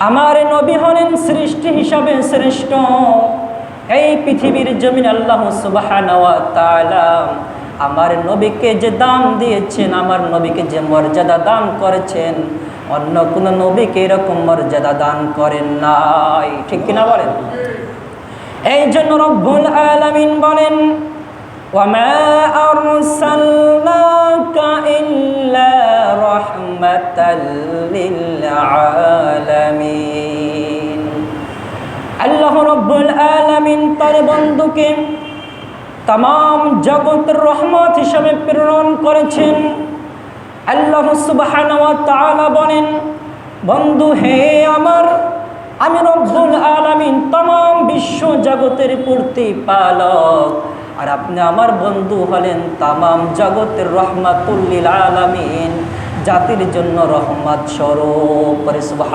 আমার নবী হলেন সৃষ্টি হিসাবে শ্রেষ্ঠ। এই পৃথিবীর জমিন আল্লাহ সুবহানাহু ওয়া আমার নবীকে যে দাম দিয়েছেন, আমার নবীকে যে মর্যাদা দান করেছেন, অন্য কোনো নবীকে এরকম মর্যাদা দান করেন নাই। ঠিক কিনা বলেন? এই জন্য রব্বুল আলামিন বলেন লিল আল্লাহ রব্বুল আলমিন তার বন্ধুকে তাম জগতের রহমত হিসাবে প্রেরণ করেছেন। আল্লাহ সুবাহান বলেন, বন্ধু, হে আমার, আমি রব্বুল আলমিন তাম বিশ্ব জগতের প্রতিপালক আর আপনি আমার বন্ধু হলেন তাম জগতের রহমাতুল্লিল আলমিন, জাতির জন্য রহমত স্বরূপ। সুবাহ